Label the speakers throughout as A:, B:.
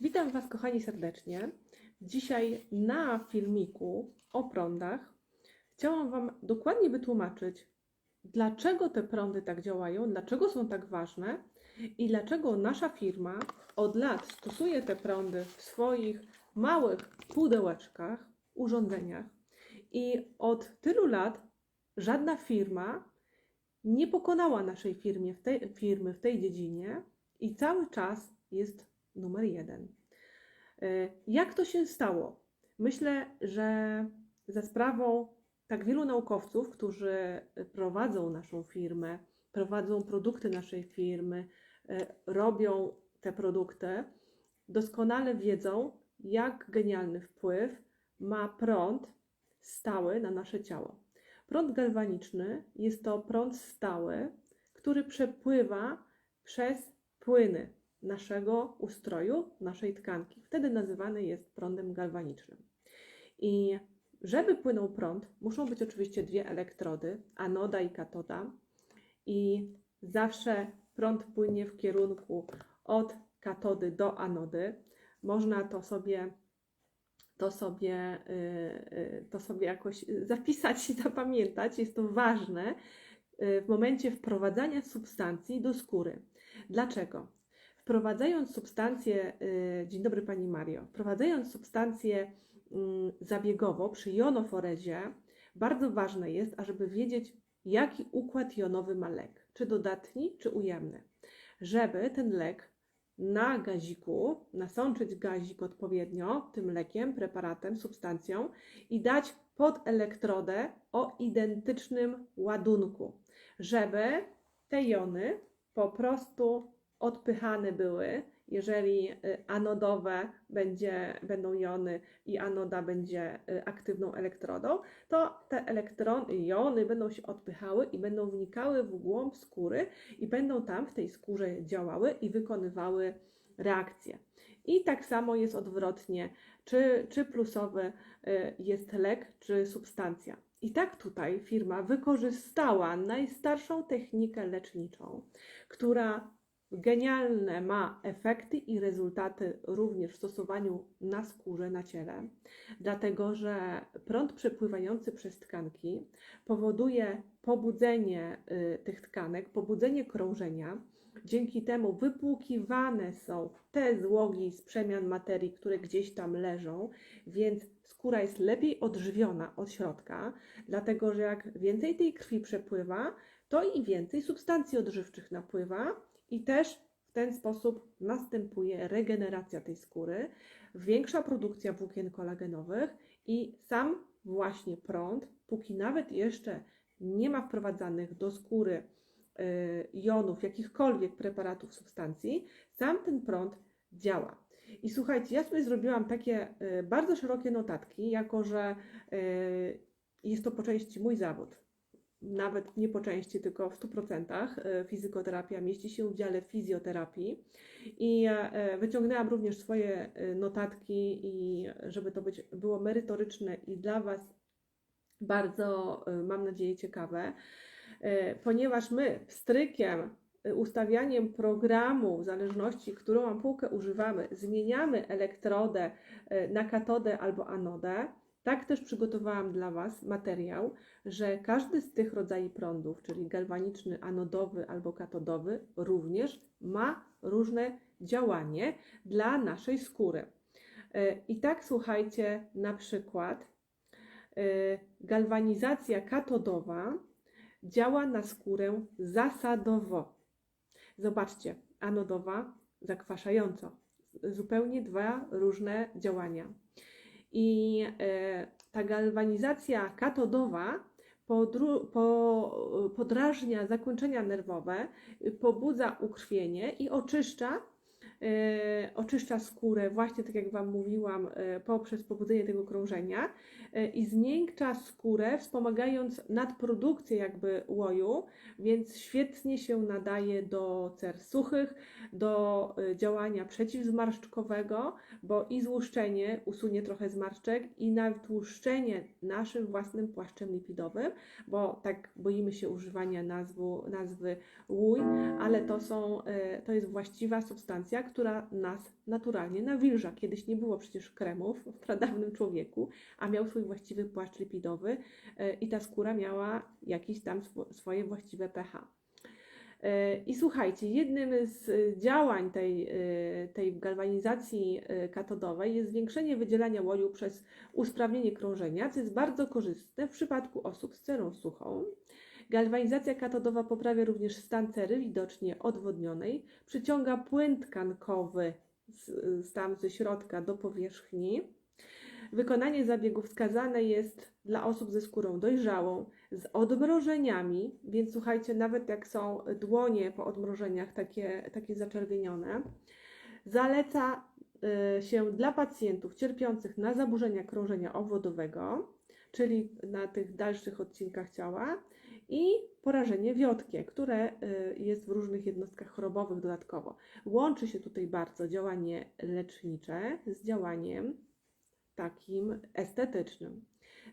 A: Witam Was, kochani, serdecznie. Dzisiaj na filmiku o prądach chciałam Wam dokładnie wytłumaczyć, dlaczego te prądy tak działają, dlaczego są tak ważne i dlaczego nasza firma od lat stosuje te prądy w swoich małych pudełeczkach, urządzeniach i od tylu lat żadna firma nie pokonała naszej firmie w tej, firmy w tej dziedzinie i cały czas jest numer jeden. E, Jak to się stało? Myślę, że za sprawą tak wielu naukowców, którzy prowadzą naszą firmę, prowadzą produkty naszej firmy, e, robią te produkty, doskonale wiedzą, jak genialny wpływ ma prąd stały na nasze ciało. Prąd galwaniczny jest to prąd stały, który przepływa przez płyny naszego ustroju, naszej tkanki. Wtedy nazywany jest prądem galwanicznym. I żeby płynął prąd, muszą być oczywiście dwie elektrody, anoda i katoda. I zawsze prąd płynie w kierunku od katody do anody. Można to sobie to sobie, y, y, to sobie jakoś zapisać i zapamiętać. Jest to ważne y, w momencie wprowadzania substancji do skóry. Dlaczego? Wprowadzając substancję, dzień dobry Pani Mario, wprowadzając substancję mm, zabiegowo przy jonoforezie, bardzo ważne jest, ażeby wiedzieć, jaki układ jonowy ma lek, czy dodatni, czy ujemny, żeby ten lek na gaziku, nasączyć gazik odpowiednio tym lekiem, preparatem, substancją i dać pod elektrodę o identycznym ładunku, żeby te jony po prostu odpychane były. Jeżeli y, anodowe będzie, będą jony i anoda będzie y, aktywną elektrodą, to te elektrony, jony będą się odpychały i będą wnikały w głąb skóry i będą tam w tej skórze działały i wykonywały reakcje. I tak samo jest odwrotnie, czy, czy plusowy y, jest lek, czy substancja. I tak tutaj firma wykorzystała najstarszą technikę leczniczą, która genialne ma efekty i rezultaty również w stosowaniu na skórze, na ciele, dlatego że prąd przepływający przez tkanki powoduje pobudzenie y, tych tkanek, pobudzenie krążenia. Dzięki temu wypłukiwane są te złogi z przemian materii, które gdzieś tam leżą, więc skóra jest lepiej odżywiona od środka, dlatego że jak więcej tej krwi przepływa, to i więcej substancji odżywczych napływa i też w ten sposób następuje regeneracja tej skóry, większa produkcja włókien kolagenowych i sam właśnie prąd, póki nawet jeszcze nie ma wprowadzanych do skóry y, jonów, jakichkolwiek preparatów, substancji, sam ten prąd działa. I słuchajcie, ja sobie zrobiłam takie y, bardzo szerokie notatki, jako że y, jest to po części mój zawód nawet nie po części, tylko w 100% e, fizykoterapia mieści się w dziale fizjoterapii. I e, wyciągnęłam również swoje e, notatki, i żeby to być, było merytoryczne i dla Was bardzo, mam nadzieję, ciekawe, ponieważ my pstrykiem, ustawianiem programu, w zależności, którą ampułkę używamy, zmieniamy elektrodę na katodę albo anodę, tak też przygotowałam dla Was materiał, że każdy z tych rodzajów prądów, czyli galwaniczny, anodowy albo katodowy, również ma różne działanie dla naszej skóry. E, I tak słuchajcie, na przykład e, galwanizacja katodowa działa na skórę zasadowo. Zobaczcie, anodowa zakwaszająco. Zupełnie dwa różne działania. I e, ta galwanizacja katodowa podrażnia zakończenia nerwowe, pobudza ukrwienie i oczyszcza oczyszcza skórę, właśnie tak jak Wam mówiłam, e, poprzez pobudzenie tego krążenia e, i zmiękcza skórę, wspomagając nadprodukcję jakby łoju, więc świetnie się nadaje do cer suchych, do działania przeciwzmarszczkowego, bo i złuszczenie usunie trochę zmarszczek i natłuszczenie naszym własnym płaszczem lipidowym, bo tak boimy się używania nazwu, nazwy łój, ale to, są, to jest właściwa substancja, która nas naturalnie nawilża. Kiedyś nie było przecież kremów w pradawnym człowieku, a miał swój właściwy płaszcz lipidowy e, i ta skóra miała jakieś tam swo- swoje właściwe pH. E, I słuchajcie, jednym z działań tej, e, tej galwanizacji e, katodowej jest zwiększenie wydzielania łoju przez usprawnienie krążenia, co jest bardzo korzystne w przypadku osób z cerą suchą. Galwanizacja katodowa poprawia również stan cery widocznie odwodnionej, przyciąga płyn tkankowy z, z tam ze środka do powierzchni. Wykonanie zabiegu wskazane jest dla osób ze skórą dojrzałą, z odmrożeniami, więc słuchajcie, nawet jak są dłonie po odmrożeniach takie, takie zaczerwienione, zaleca y, się dla pacjentów cierpiących na zaburzenia krążenia obwodowego, czyli na tych dalszych odcinkach ciała, i porażenie wiotkie, które y, jest w różnych jednostkach chorobowych dodatkowo. Łączy się tutaj bardzo działanie lecznicze z działaniem takim estetycznym.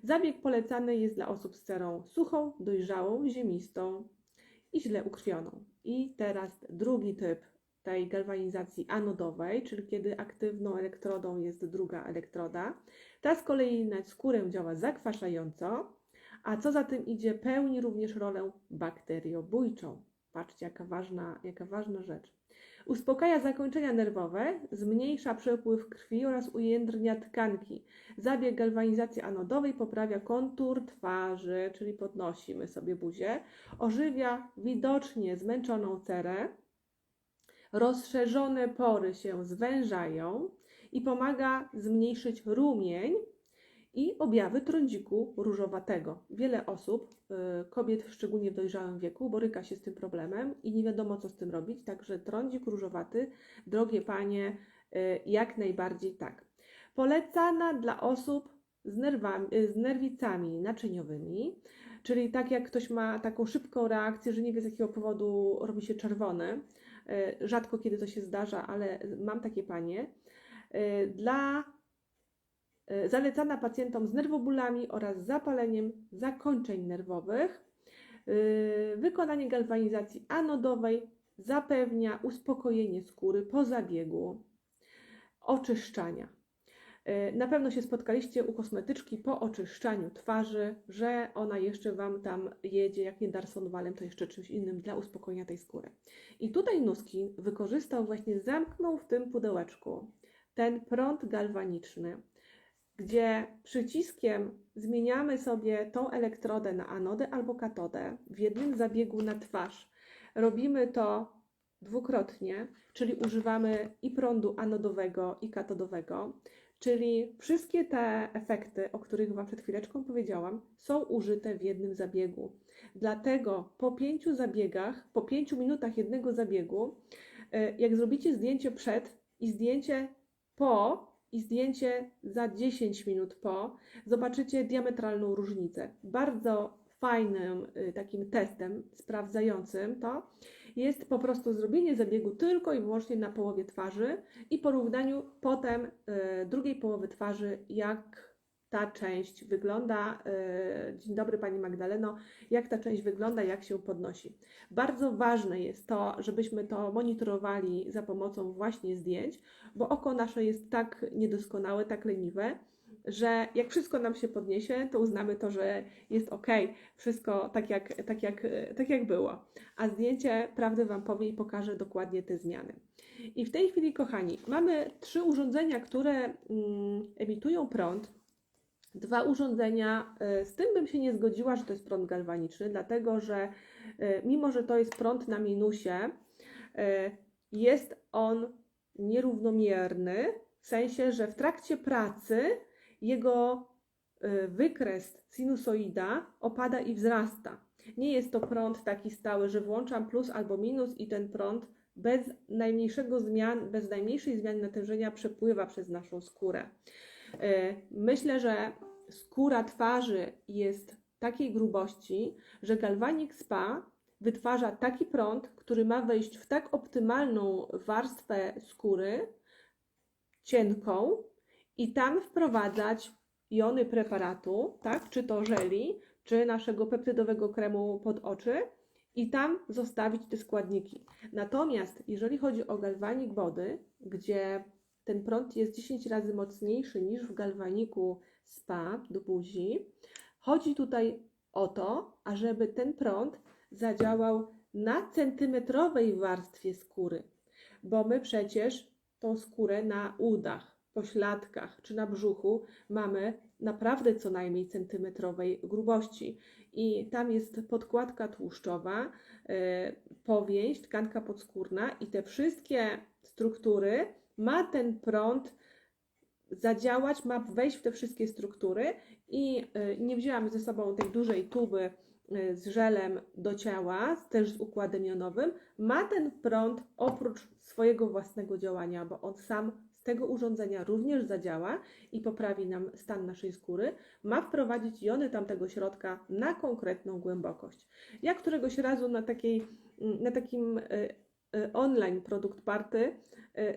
A: Zabieg polecany jest dla osób z cerą suchą, dojrzałą, ziemistą i źle ukrwioną. I teraz drugi typ tej galwanizacji anodowej, czyli kiedy aktywną elektrodą jest druga elektroda. Ta z kolei na skórę działa zakwaszająco, a co za tym idzie, pełni również rolę bakteriobójczą. Patrzcie, jaka ważna, jaka ważna rzecz. Uspokaja zakończenia nerwowe, zmniejsza przepływ krwi oraz ujędrnia tkanki. Zabieg galwanizacji anodowej poprawia kontur twarzy, czyli podnosimy sobie buzię, ożywia widocznie zmęczoną cerę, rozszerzone pory się zwężają i pomaga zmniejszyć rumień i objawy trądziku różowatego. Wiele osób, y, kobiet szczególnie w dojrzałym wieku, boryka się z tym problemem i nie wiadomo co z tym robić, także trądzik różowaty, drogie panie, y, jak najbardziej tak. Polecana dla osób z, nerwami, y, z nerwicami naczyniowymi, czyli tak jak ktoś ma taką szybką reakcję, że nie wie z jakiego powodu robi się czerwony. Rzadko kiedy to się zdarza, ale mam takie panie. Dla zalecana pacjentom z nerwobólami oraz zapaleniem zakończeń nerwowych. Y, Wykonanie galwanizacji anodowej zapewnia uspokojenie skóry po zabiegu oczyszczania. Y, Na pewno się spotkaliście u kosmetyczki po oczyszczaniu twarzy, że ona jeszcze Wam tam jedzie, jak nie Darsonwalem, to jeszcze czymś innym dla uspokojenia tej skóry. I tutaj Nuski wykorzystał właśnie, zamknął w tym pudełeczku ten prąd galwaniczny, gdzie przyciskiem zmieniamy sobie tą elektrodę na anodę albo katodę w jednym zabiegu na twarz. Robimy to dwukrotnie, czyli używamy i prądu anodowego i katodowego, czyli wszystkie te efekty, o których Wam przed chwileczką powiedziałam, są użyte w jednym zabiegu. Dlatego po pięciu zabiegach, po pięciu minutach jednego zabiegu, y, jak zrobicie zdjęcie przed i zdjęcie po i zdjęcie za 10 minut po, zobaczycie diametralną różnicę. Bardzo fajnym y, takim testem sprawdzającym to jest po prostu zrobienie zabiegu tylko i wyłącznie na połowie twarzy i porównaniu potem y, drugiej połowy twarzy, jak ta część wygląda. Y, Dzień dobry Pani Magdaleno, jak ta część wygląda, jak się podnosi. Bardzo ważne jest to, żebyśmy to monitorowali za pomocą właśnie zdjęć, bo oko nasze jest tak niedoskonałe, tak leniwe, że jak wszystko nam się podniesie, to uznamy to, że jest ok, wszystko tak jak, tak jak, tak jak było. A zdjęcie prawdę Wam powie i pokaże dokładnie te zmiany. I w tej chwili, kochani, mamy trzy urządzenia, które mm, emitują prąd. Dwa urządzenia, y, z tym bym się nie zgodziła, że to jest prąd galwaniczny, dlatego że y, mimo, że to jest prąd na minusie, y, jest on nierównomierny, w sensie, że w trakcie pracy jego wykres sinusoida opada i wzrasta. Nie jest to prąd taki stały, że włączam plus albo minus i ten prąd bez najmniejszego zmian, bez najmniejszej zmiany natężenia przepływa przez naszą skórę. Y, Myślę, że skóra twarzy jest takiej grubości, że Galvanic Spa wytwarza taki prąd, który ma wejść w tak optymalną warstwę skóry, cienką, i tam wprowadzać jony preparatu, tak, czy to żeli, czy naszego peptydowego kremu pod oczy i tam zostawić te składniki. Natomiast jeżeli chodzi o galwanik wody, gdzie ten prąd jest 10 razy mocniejszy niż w galwaniku spa do buzi, chodzi tutaj o to, ażeby ten prąd zadziałał na centymetrowej warstwie skóry, bo my przecież tą skórę na udach, pośladkach czy na brzuchu mamy naprawdę co najmniej centymetrowej grubości. I tam jest podkładka tłuszczowa, e, powięź, tkanka podskórna i te wszystkie struktury ma ten prąd zadziałać, ma wejść w te wszystkie struktury i e, nie wzięłam ze sobą tej dużej tuby e, z żelem do ciała, też z układem jonowym, ma ten prąd oprócz swojego własnego działania, bo on sam z tego urządzenia również zadziała i poprawi nam stan naszej skóry, ma wprowadzić jony tamtego środka na konkretną głębokość. Ja któregoś razu na, takiej, na takim e, online produkt party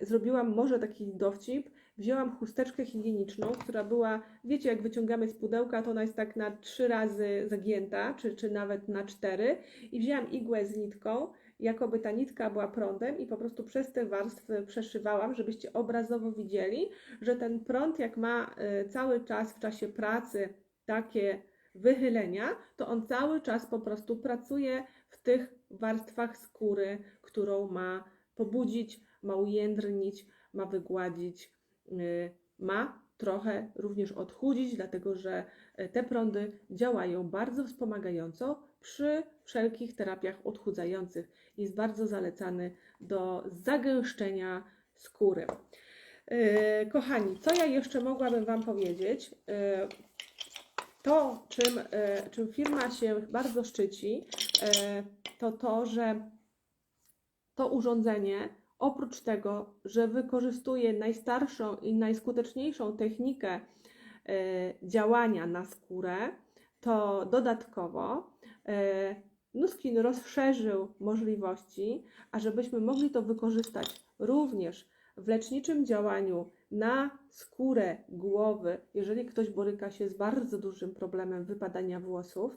A: zrobiłam może taki dowcip, wzięłam chusteczkę higieniczną, która była, wiecie, jak wyciągamy z pudełka, to ona jest tak na trzy razy zagięta, czy, czy nawet na cztery, i wzięłam igłę z nitką, jakoby ta nitka była prądem, i po prostu przez te warstwy przeszywałam, żebyście obrazowo widzieli, że ten prąd, jak ma y, cały czas w czasie pracy takie wychylenia, to on cały czas po prostu pracuje w tych warstwach skóry, którą ma pobudzić, ma ujędrnić, ma wygładzić, y, ma trochę również odchudzić, dlatego że y, te prądy działają bardzo wspomagająco przy wszelkich terapiach odchudzających. Jest bardzo zalecany do zagęszczenia skóry. Yy, Kochani, co ja jeszcze mogłabym Wam powiedzieć? To, czym, czym firma się bardzo szczyci, to to, że to urządzenie, oprócz tego, że wykorzystuje najstarszą i najskuteczniejszą technikę yy, działania na skórę, to dodatkowo yy, Nuskin rozszerzył możliwości, ażebyśmy mogli to wykorzystać również w leczniczym działaniu na skórę głowy, jeżeli ktoś boryka się z bardzo dużym problemem wypadania włosów.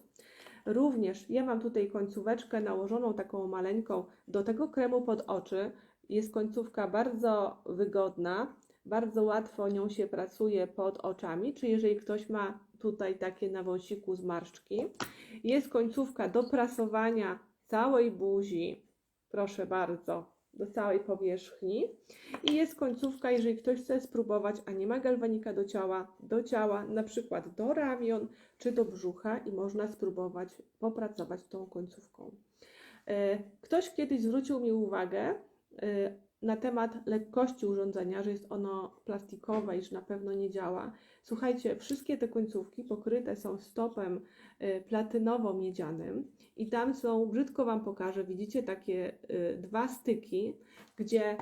A: Również ja mam tutaj końcóweczkę nałożoną taką maleńką do tego kremu pod oczy. Jest końcówka bardzo wygodna, bardzo łatwo nią się pracuje pod oczami, czy jeżeli ktoś ma tutaj takie na wąsiku zmarszczki. Jest końcówka do prasowania całej buzi, proszę bardzo, do całej powierzchni. I jest końcówka, jeżeli ktoś chce spróbować, a nie ma galwanika do ciała, do ciała, na przykład do ramion czy do brzucha i można spróbować popracować tą końcówką. E, Ktoś kiedyś zwrócił mi uwagę na temat lekkości urządzenia, że jest ono plastikowe i że na pewno nie działa. Słuchajcie, wszystkie te końcówki pokryte są stopem y, platynowo-miedzianym i tam są, brzydko Wam pokażę, widzicie takie y, dwa styki, gdzie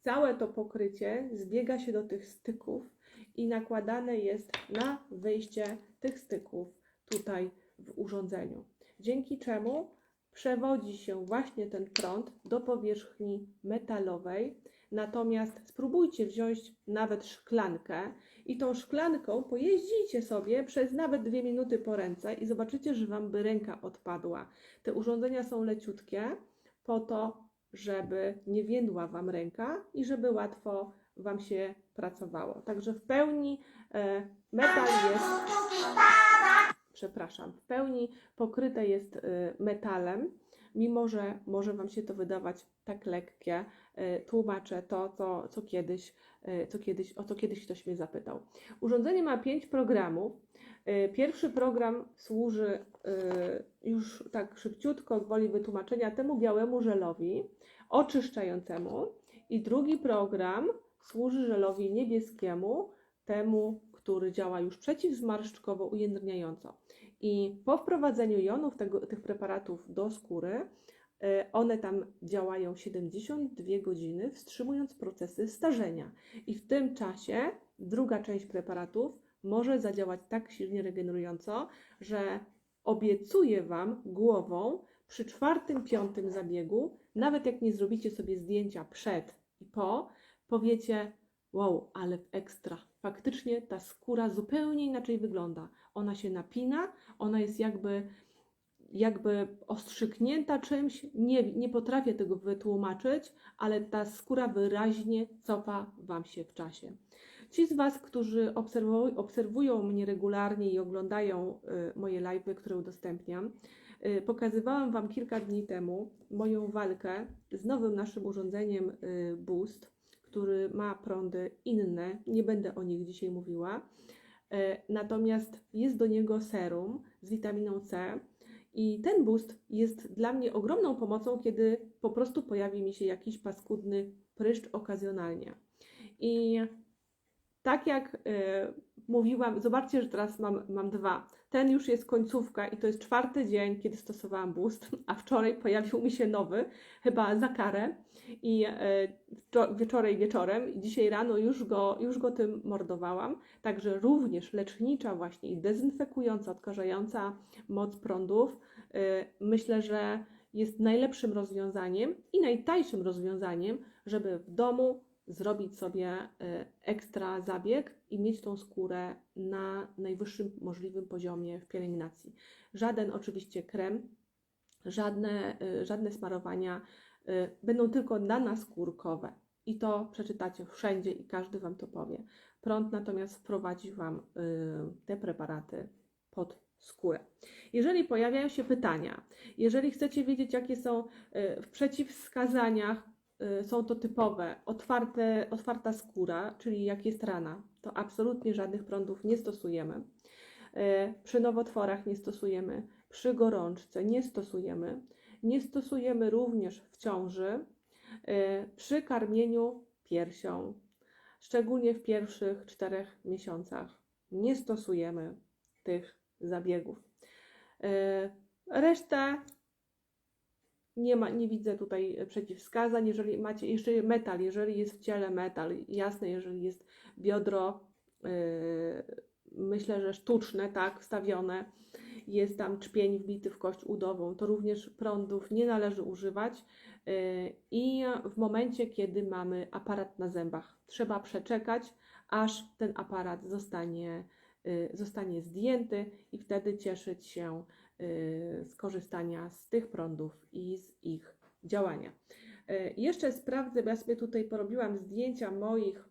A: całe to pokrycie zbiega się do tych styków i nakładane jest na wyjście tych styków tutaj w urządzeniu. Dzięki czemu przewodzi się właśnie ten prąd do powierzchni metalowej. Natomiast spróbujcie wziąć nawet szklankę i tą szklanką pojeździcie sobie przez nawet dwie minuty po ręce i zobaczycie, że Wam by ręka odpadła. Te urządzenia są leciutkie po to, żeby nie więdła Wam ręka i żeby łatwo Wam się pracowało. Także w pełni e, metal jest przepraszam, w pełni pokryte jest y, metalem, mimo że może Wam się to wydawać tak lekkie. y, Tłumaczę to, co, co, kiedyś, y, co kiedyś, o co kiedyś ktoś mnie zapytał. Urządzenie ma pięć programów. Pierwszy program służy już tak szybciutko, gwoli wytłumaczenia, temu białemu żelowi oczyszczającemu. I drugi program służy żelowi niebieskiemu, temu, który działa już przeciwzmarszczkowo, ujędrniająco. I po wprowadzeniu jonów tego, tych preparatów do skóry, y, one tam działają 72 godziny, wstrzymując procesy starzenia. I w tym czasie druga część preparatów może zadziałać tak silnie regenerująco, że obiecuję Wam głową przy czwartym, piątym zabiegu, nawet jak nie zrobicie sobie zdjęcia przed i po, powiecie: Wow, ale ekstra. Faktycznie ta skóra zupełnie inaczej wygląda. Ona się napina, ona jest jakby jakby ostrzyknięta czymś, nie, nie potrafię tego wytłumaczyć, ale ta skóra wyraźnie cofa Wam się w czasie. Ci z Was, którzy obserwują, mnie regularnie i oglądają y, moje live'y, które udostępniam, y, pokazywałam Wam kilka dni temu moją walkę z nowym naszym urządzeniem y, Boost, który ma prądy inne, nie będę o nich dzisiaj mówiła. E, Natomiast jest do niego serum z witaminą C i ten boost jest dla mnie ogromną pomocą, kiedy po prostu pojawi mi się jakiś paskudny pryszcz okazjonalnie. I tak jak y, mówiłam, zobaczcie, że teraz mam, mam dwa. Ten już jest końcówka i to jest czwarty dzień, kiedy stosowałam boost, a wczoraj pojawił mi się nowy, chyba za karę. I wczo- wieczorem wieczorem, i dzisiaj rano już go, już go tym mordowałam. Także również lecznicza właśnie i dezynfekująca, odkażająca moc prądów, y, myślę, że jest najlepszym rozwiązaniem i najtańszym rozwiązaniem, żeby w domu zrobić sobie y, ekstra zabieg i mieć tą skórę na najwyższym możliwym poziomie w pielęgnacji. Żaden oczywiście krem, żadne, y, żadne smarowania y, będą tylko nanaskórkowe. I to przeczytacie wszędzie i każdy Wam to powie. Prąd natomiast wprowadzi Wam te preparaty pod skórę. Jeżeli pojawiają się pytania, jeżeli chcecie wiedzieć, jakie są w przeciwwskazaniach, są to typowe, otwarte, otwarta skóra, czyli jak jest rana, to absolutnie żadnych prądów nie stosujemy. Y, Przy nowotworach nie stosujemy, przy gorączce nie stosujemy. Nie stosujemy również w ciąży, y, przy karmieniu piersią, szczególnie w pierwszych czterech miesiącach. Nie stosujemy tych zabiegów. Y, Resztę nie, ma, nie widzę tutaj przeciwwskazań. Jeżeli macie jeszcze metal, jeżeli jest w ciele metal, jasne, jeżeli jest biodro, yy, myślę, że sztuczne, tak, wstawione, jest tam czpień wbity w kość udową, to również prądów nie należy używać. Yy, I w momencie, kiedy mamy aparat na zębach, trzeba przeczekać, aż ten aparat zostanie, yy, zostanie zdjęty i wtedy cieszyć się y, z korzystania z tych prądów i z ich działania. Y, Jeszcze sprawdzę, bo ja sobie tutaj porobiłam zdjęcia moich,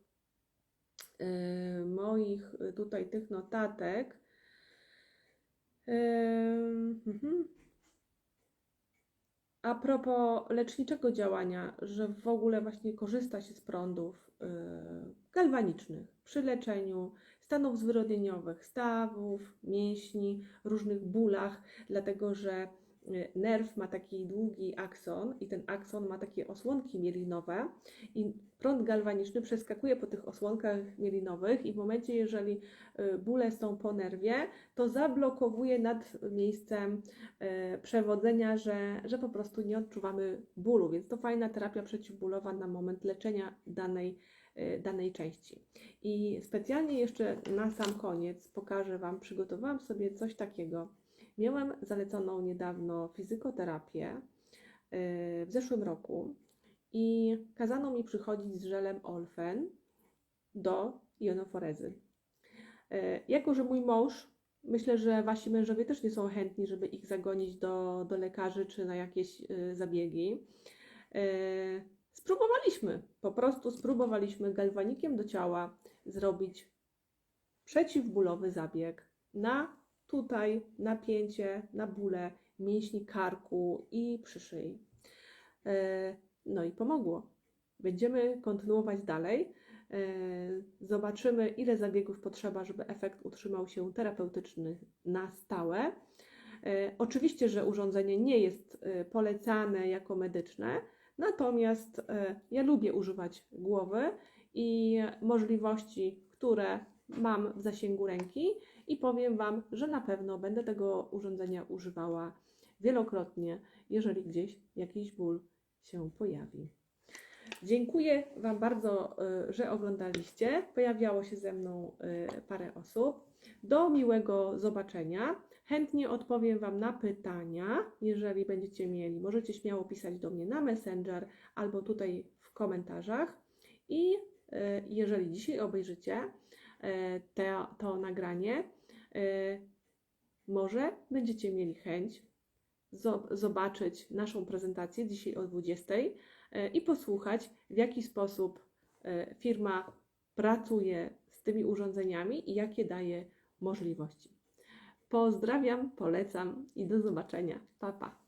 A: y, moich tutaj tych notatek. Mhm. A propos leczniczego działania, że w ogóle właśnie korzysta się z prądów galwanicznych przy leczeniu stanów zwyrodnieniowych, stawów, mięśni, różnych bólach, dlatego że y, nerw ma taki długi akson i ten akson ma takie osłonki mielinowe i prąd galwaniczny przeskakuje po tych osłonkach mielinowych i w momencie, jeżeli y, bóle są po nerwie, to zablokowuje nad miejscem e, przewodzenia, że, że po prostu nie odczuwamy bólu, więc to fajna terapia przeciwbólowa na moment leczenia danej, danej części. I specjalnie jeszcze na sam koniec pokażę Wam, przygotowałam sobie coś takiego. Miałam zaleconą niedawno fizykoterapię e, w zeszłym roku i kazano mi przychodzić z żelem Olfen do jonoforezy. E, Jako, że mój mąż Myślę, że wasi mężowie też nie są chętni, żeby ich zagonić do, do lekarzy czy na jakieś y, zabiegi. Spróbowaliśmy, po prostu spróbowaliśmy galwanikiem do ciała zrobić przeciwbólowy zabieg na tutaj napięcie, na bóle mięśni karku i przy szyi. E, no i pomogło. Będziemy kontynuować dalej. E, Zobaczymy, ile zabiegów potrzeba, żeby efekt utrzymał się terapeutyczny na stałe. E, Oczywiście, że urządzenie nie jest polecane jako medyczne, natomiast e, ja lubię używać głowy i możliwości, które mam w zasięgu ręki, i powiem Wam, że na pewno będę tego urządzenia używała wielokrotnie, jeżeli gdzieś jakiś ból się pojawi. Dziękuję Wam bardzo, y, że oglądaliście. Pojawiało się ze mną y, parę osób. Do miłego zobaczenia. Chętnie odpowiem Wam na pytania, jeżeli będziecie mieli. Możecie śmiało pisać do mnie na Messenger albo tutaj w komentarzach. I y, jeżeli dzisiaj obejrzycie to nagranie, może będziecie mieli chęć zo- zobaczyć naszą prezentację dzisiaj o 20 e, i posłuchać, w jaki sposób e, firma pracuje z tymi urządzeniami i jakie daje możliwości. Pozdrawiam, polecam i do zobaczenia. Pa, pa.